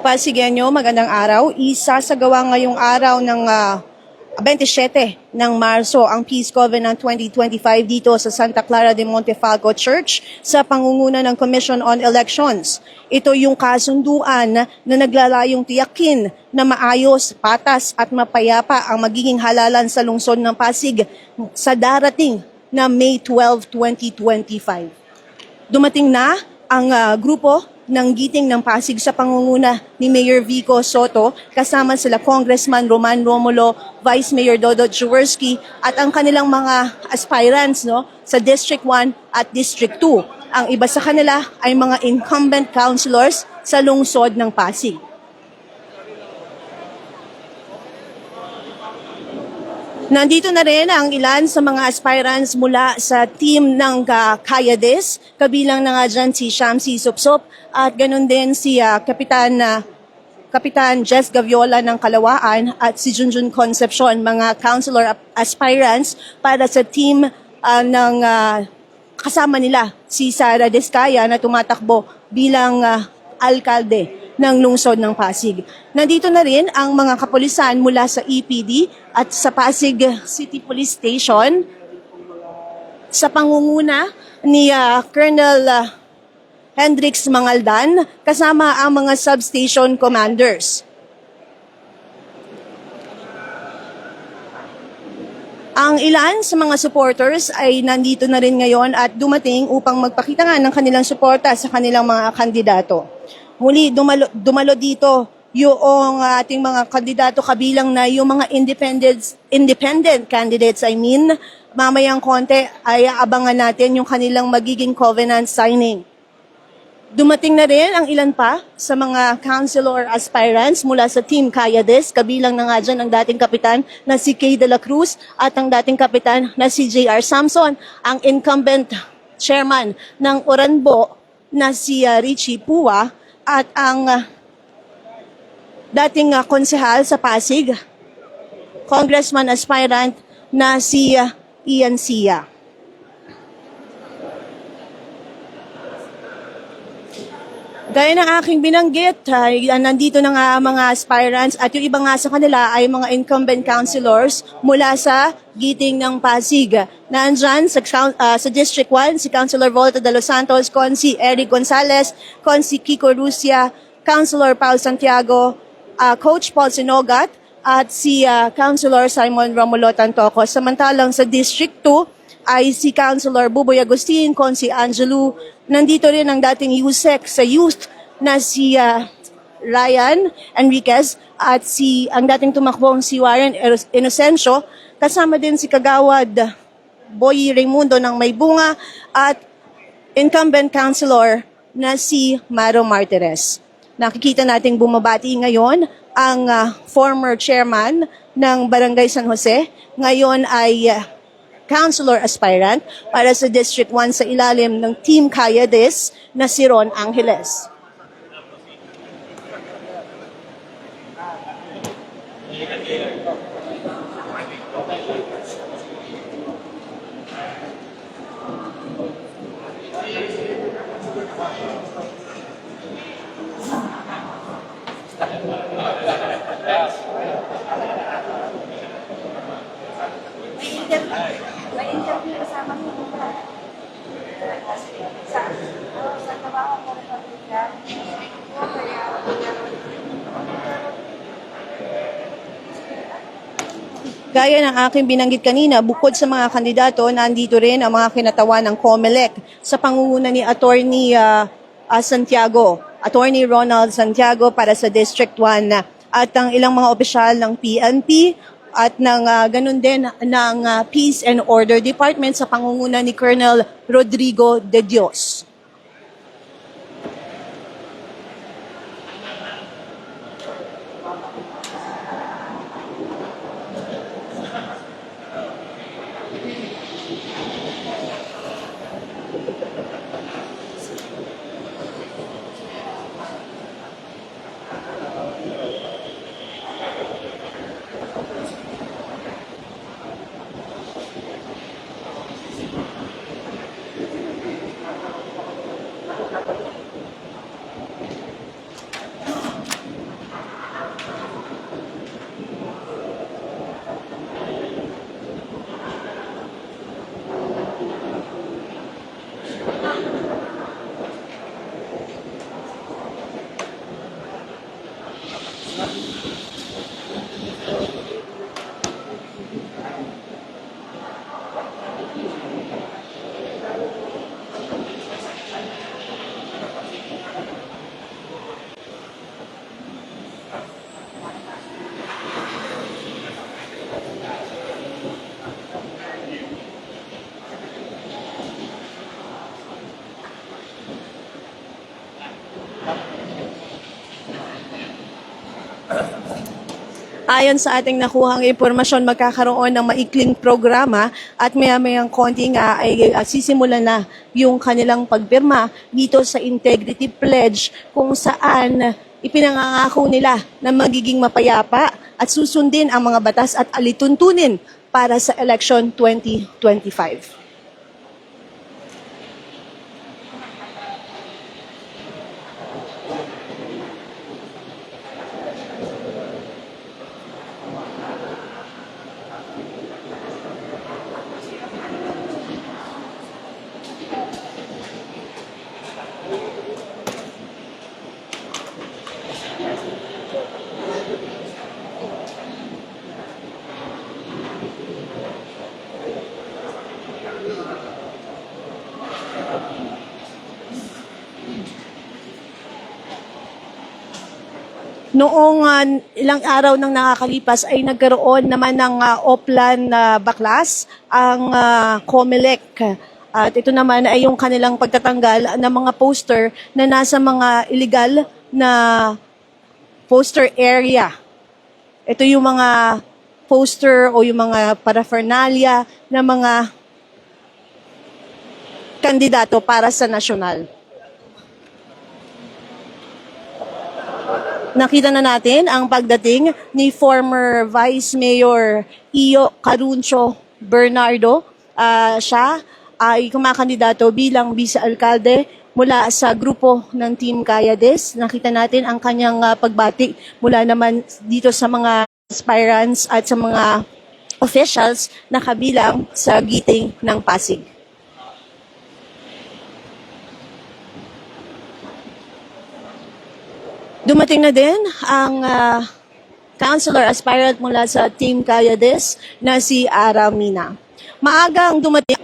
Pasigenyo, magandang araw. Isasagawa ngayong araw ng ah, 27 ng Marso ang Peace Covenant 2025 dito sa Santa Clara de Montefalco Church sa pangunguna ng Commission on Elections. Ito yung kasunduan na naglalayong tiyakin na maayos, patas at mapayapa ang magiging halalan sa lungsod ng Pasig sa darating na May 12, 2025. Dumating na ang ah, grupo ng giting ng Pasig sa pangunguna ni Mayor Vico Soto kasama sila Congressman Roman Romulo, Vice Mayor Dodo Jaworski at ang kanilang mga aspirants no sa District 1 at District 2. Ang iba sa kanila ay mga incumbent councilors sa lungsod ng Pasig. Nandito na rin ang ilan sa mga aspirants mula sa team ng uh, Kayades. Kabilang na nga dyan si Shamsi Supsop at ganun din si ah, Kapitan na Kapitan Jess Gaviola ng Kalawaan at si Junjun Concepcion, mga councilor aspirants para sa team ah, ng ah, kasama nila si Sara Descaya na tumatakbo bilang ah, alkalde ng lungsod ng Pasig. Nandito na rin ang mga kapulisan mula sa EPD at sa Pasig City Police Station sa pangunguna ni ah, Colonel ah, Hendrix Mangaldan kasama ang mga substation commanders. Ang ilan sa mga supporters ay nandito na rin ngayon at dumating upang magpakita nga ng kanilang suporta sa kanilang mga kandidato. Muli, dumalo, dumalo dito yung ating mga kandidato kabilang na yung mga independent, independent candidates. I mean, mamayang konti ay abangan natin yung kanilang magiging covenant signing. Dumating na rin ang ilan pa sa mga councilor aspirants mula sa Team Kayades, kabilang na nga dyan ang dating kapitan na si Kay de la Cruz at ang dating kapitan na si J.R. Samson, ang incumbent chairman ng Oranbo na si ah, Richie Pua at ang ah, dating ah, konsehal sa Pasig, congressman aspirant na si ah, Ian Sia. Gaya ng aking binanggit, ay, ah, nandito na nga mga aspirants at yung iba nga sa kanila ay mga incumbent councilors mula sa giting ng Pasig. Nandyan sa, ah, sa District 1, si Councilor Volta de los Santos, con si Eric Gonzalez, con si Kiko Rusia, Councilor Paul Santiago, ah, Coach Paul Sinogat, at si ah, Councilor Simon Romulo Tantoco. Samantalang sa District 2, ay si Councilor Buboy Agustin, con si Angelo. Nandito rin ang dating USEC sa youth na si ah, Ryan Enriquez at si ang dating tumakbong si Warren Inocencio. Kasama din si Kagawad Boy Raimundo ng May Bunga at incumbent councilor na si Maro Martirez. Nakikita nating bumabati ngayon ang ah, former chairman ng Barangay San Jose. Ngayon ay ah, councilor aspirant para sa District 1 sa ilalim ng Team Kayades na si Ron Angeles. May interview kasama ko sa sa trabaho ko rin pagbigan. Kaya Gaya ng aking binanggit kanina, bukod sa mga kandidato, nandito rin ang mga kinatawan ng COMELEC sa pangunguna ni Attorney ah, ah, Santiago, Attorney Ronald Santiago para sa District 1 at ang ilang mga opisyal ng PNP at ng ah, ganun din ng ah, Peace and Order Department sa pangunguna ni Colonel Rodrigo De Dios. Ayon sa ating nakuhang impormasyon, magkakaroon ng maikling programa at maya-mayang konti nga ay uh, sisimulan na yung kanilang pagpirma dito sa Integrity Pledge kung saan ipinangangako nila na magiging mapayapa at susundin ang mga batas at alituntunin para sa election 2025. Noong ah, ilang araw nang nakakalipas ay nagkaroon naman ng ah, Oplan na baklas ang ah, COMELEC. At ito naman ay yung kanilang pagtatanggal ng mga poster na nasa mga illegal na poster area. Ito yung mga poster o yung mga paraphernalia ng mga kandidato para sa nasyonal. Nakita na natin ang pagdating ni former Vice Mayor Iyo Caruncho Bernardo. Ah, siya ay kumakandidato bilang vice-alkalde mula sa grupo ng Team Kayades. Nakita natin ang kanyang ah, pagbati mula naman dito sa mga aspirants at sa mga officials na kabilang sa giting ng Pasig. Dumating na din ang ah, counselor aspirant mula sa Team Kayades na si Aramina. Maaga ang dumating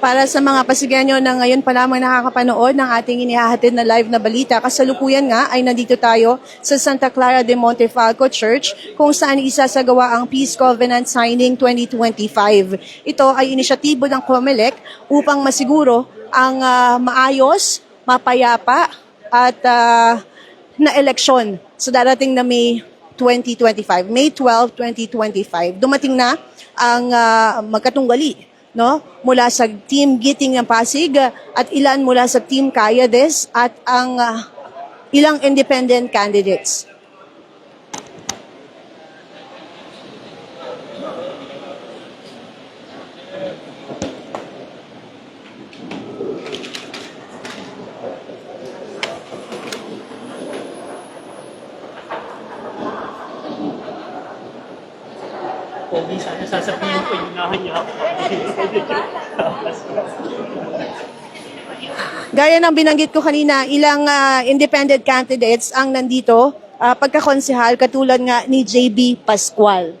para sa mga Pasigenyo na ngayon pa lamang nakakapanood ng ating inihahatid na live na balita. Kasalukuyan nga ay nandito tayo sa Santa Clara de Montefalco Church kung saan isasagawa ang Peace Covenant Signing 2025. Ito ay inisyatibo ng COMELEC upang masiguro ang ah, maayos, mapayapa at ah, na eleksyon sa darating na May 2025, May 12, 2025. Dumating na ang ah, magkatunggali no mula sa team Giting ng Pasig ah, at ilan mula sa team Kayades at ang ah, ilang independent candidates. Pogi sana sasabihin ko, inunahan niya. Gaya ng binanggit ko kanina, ilang ah, independent candidates ang nandito ah, pagkakonsehal katulad nga ni JB Pascual.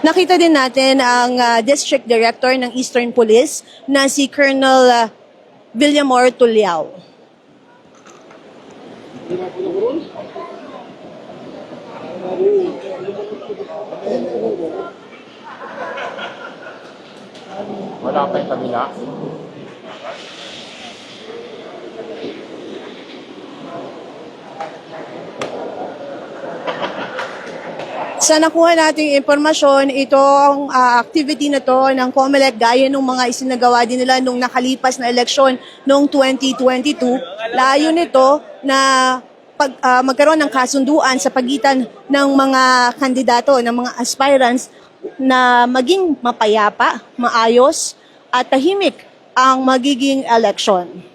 Nakita din natin ang ah, District Director ng Eastern Police na si Colonel ah, Villamor Tuliao. Wala pa yung kabila. Sa nakuha nating impormasyon, itong ah, activity na to ng COMELEC gaya ng mga isinagawa din nila nung nakalipas na eleksyon noong 2022, layo nito na pag, ah, magkaroon ng kasunduan sa pagitan ng mga kandidato, ng mga aspirants na maging mapayapa, maayos at tahimik ang magiging election.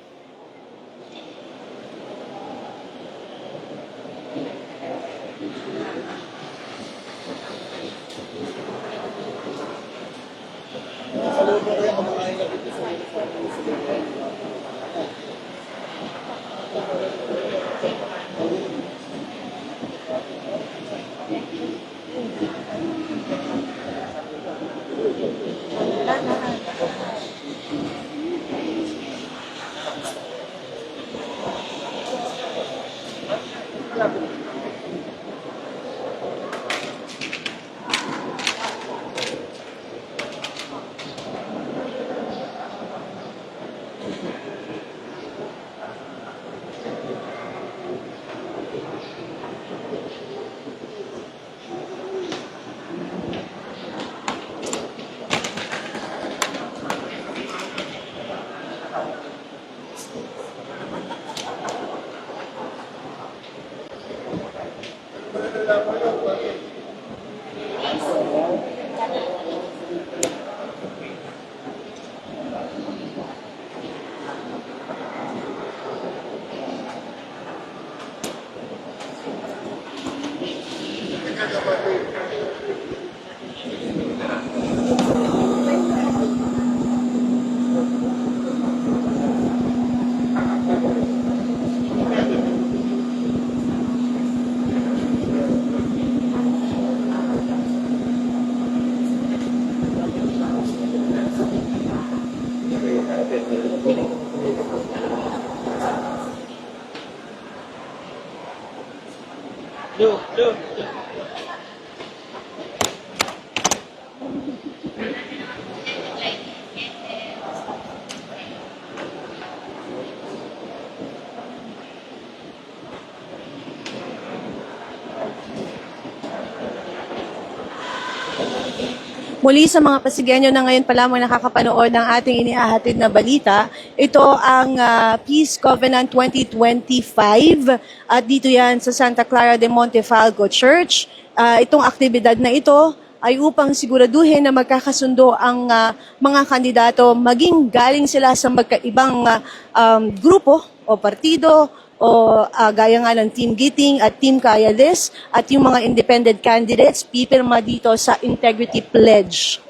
Muli sa mga Pasigenyo na ngayon pa lamang nakakapanood ng ating inihahatid na balita, ito ang ah, Peace Covenant 2025 at dito yan sa Santa Clara de Montefalco Church. Ah, itong aktibidad na ito ay upang siguraduhin na magkakasundo ang ah, mga kandidato maging galing sila sa magkaibang ah, um, grupo o partido o ah, gaya nga ng Team Giting at Team Kayales at yung mga independent candidates pipirma dito sa Integrity Pledge.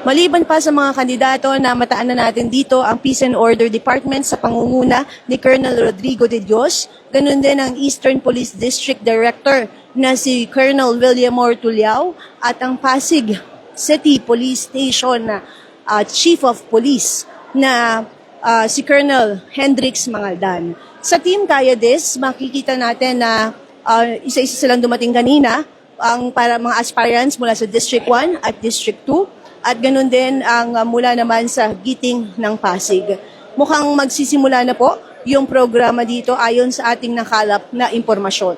Maliban pa sa mga kandidato na mataan na natin dito ang Peace and Order Department sa pangunguna ni Colonel Rodrigo de Dios, ganun din ang Eastern Police District Director na si Colonel William Ortuliao at ang Pasig City Police Station na ah, Chief of Police na ah, si Colonel Hendrix Mangaldan. Sa Team Kayades, makikita natin na ah, isa-isa silang dumating kanina ang para mga aspirants mula sa District 1 at District 2 at ganun din ang uh, mula naman sa Giting ng Pasig. Mukhang magsisimula na po yung programa dito ayon sa ating nakalap na impormasyon.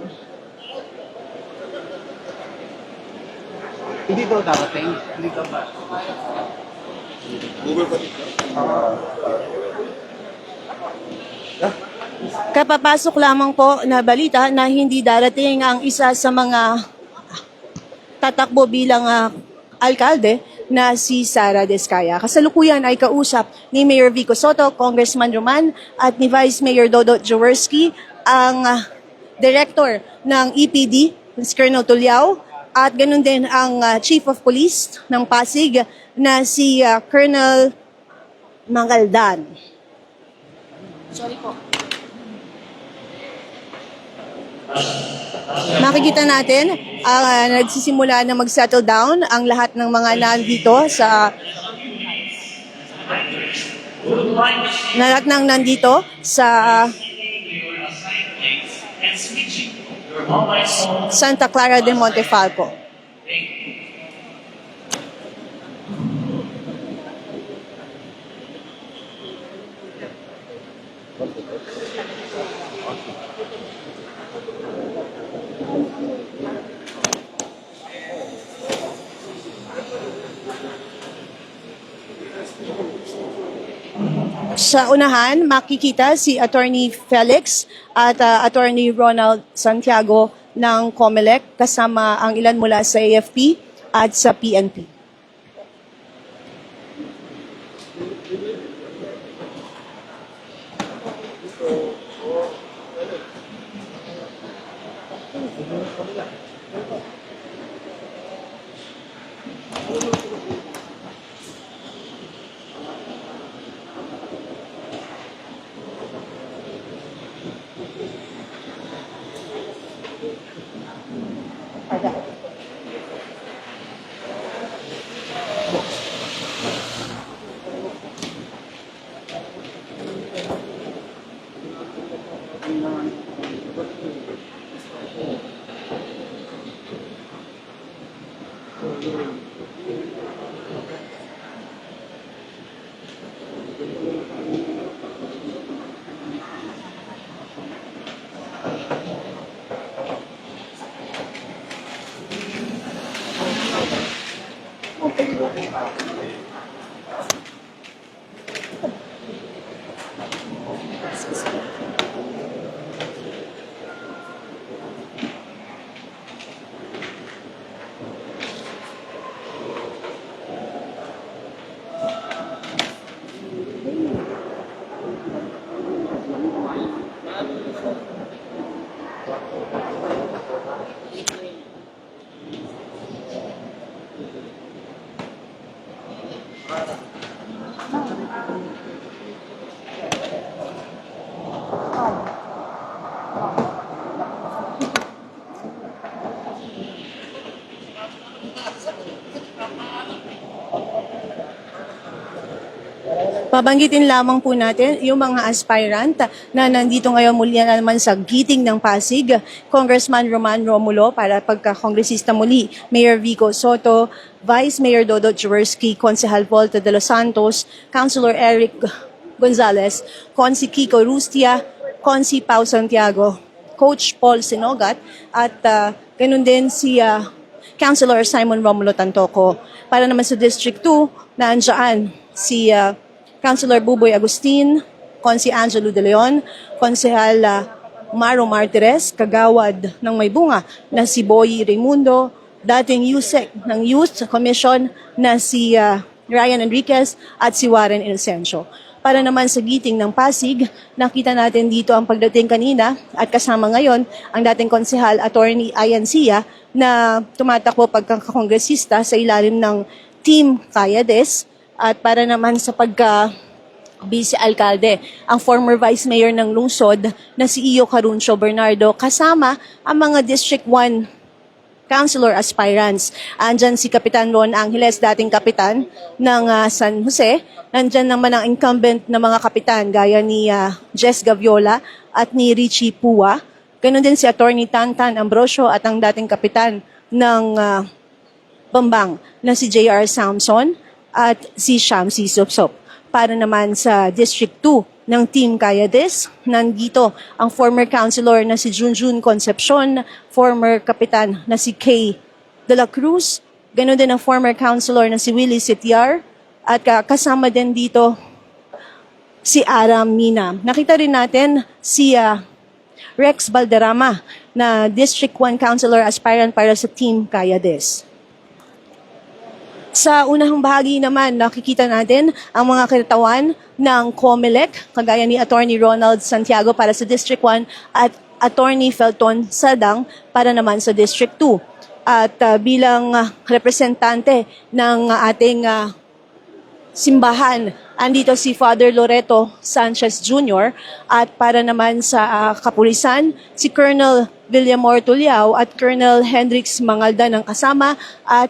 Hindi daw darating. Hindi daw ba? Kapapasok lamang po na balita na hindi darating ang isa sa mga tatakbo bilang ah, alkalde na si Sara Descaya. Kasalukuyan ay kausap ni Mayor Vico Soto, Congressman Roman at ni Vice Mayor Dodo Jaworski ang ah, director ng EPD, Colonel Tuliao, at ganun din ang ah, Chief of Police ng Pasig na si ah, Colonel Mangaldan. Sorry po. Makikita natin, ah, nagsisimula na mag-settle down ang lahat ng mga nandito sa lahat ng nandito sa Santa Clara de Montefalco. Sa unahan, makikita si Attorney Felix at uh, Attorney Ronald Santiago ng COMELEC kasama ang ilan mula sa AFP at sa PNP. Babanggitin lamang po natin yung mga aspirant na nandito ngayon muli na naman sa giting ng Pasig. Congressman Roman Romulo para pagka-kongresista muli. Mayor Vico Soto, Vice Mayor Dodo Jaworski, Konsehal Volta de los Santos, Councilor Eric Gonzalez, Consi Kiko Rustia, Consi Pau Santiago, Coach Paul Sinogat, at ah, ganun din si ah, Councilor Simon Romulo Tantoco. Para naman sa District 2, naandyan si ah, Councilor Buboy Agustin, Consi Angelo De Leon, Konsehal Maro Martires, kagawad ng may bunga na si Boy Raimundo, dating USEC ng Youth Commission na si ah, Ryan Enriquez at si Warren Inocencio. Para naman sa giting ng Pasig, nakita natin dito ang pagdating kanina at kasama ngayon ang dating konsehal attorney Ian Sia na tumatakbo pagkakongresista sa ilalim ng Team Kayades at para naman sa pagka vice alkalde, ang former vice mayor ng lungsod na si Iyo Caruncio Bernardo kasama ang mga District 1 councilor aspirants. Andyan si Kapitan Ron Angeles, dating kapitan ng ah, San Jose. Andyan naman ang incumbent na mga kapitan gaya ni ah, Jess Gaviola at ni Richie Pua. Ganon din si Attorney Tantan Ambrosio at ang dating kapitan ng ah, Bambang na si J.R. Samson at si Shamsi Sopsop. Para naman sa District 2 ng Team Kayades, nandito ang former councilor na si Junjun Concepcion, former kapitan na si Kay De La Cruz, ganoon din ang former councilor na si Willie Sitiar, at kasama din dito si Aram Mina. Nakita rin natin si ah, Rex Balderrama na District 1 Councilor aspirant para sa Team Kayades. Sa unang bahagi naman, nakikita natin ang mga kinatawan ng COMELEC, kagaya ni Attorney Ronald Santiago para sa District 1 at Attorney Felton Sadang para naman sa District 2. At ah, bilang ah, representante ng ah, ating ah, simbahan. Andito si Father Loreto Sanchez Jr. at para naman sa ah, kapulisan, si Colonel Villamor Tuliao at Colonel Hendrix Mangalda ng kasama at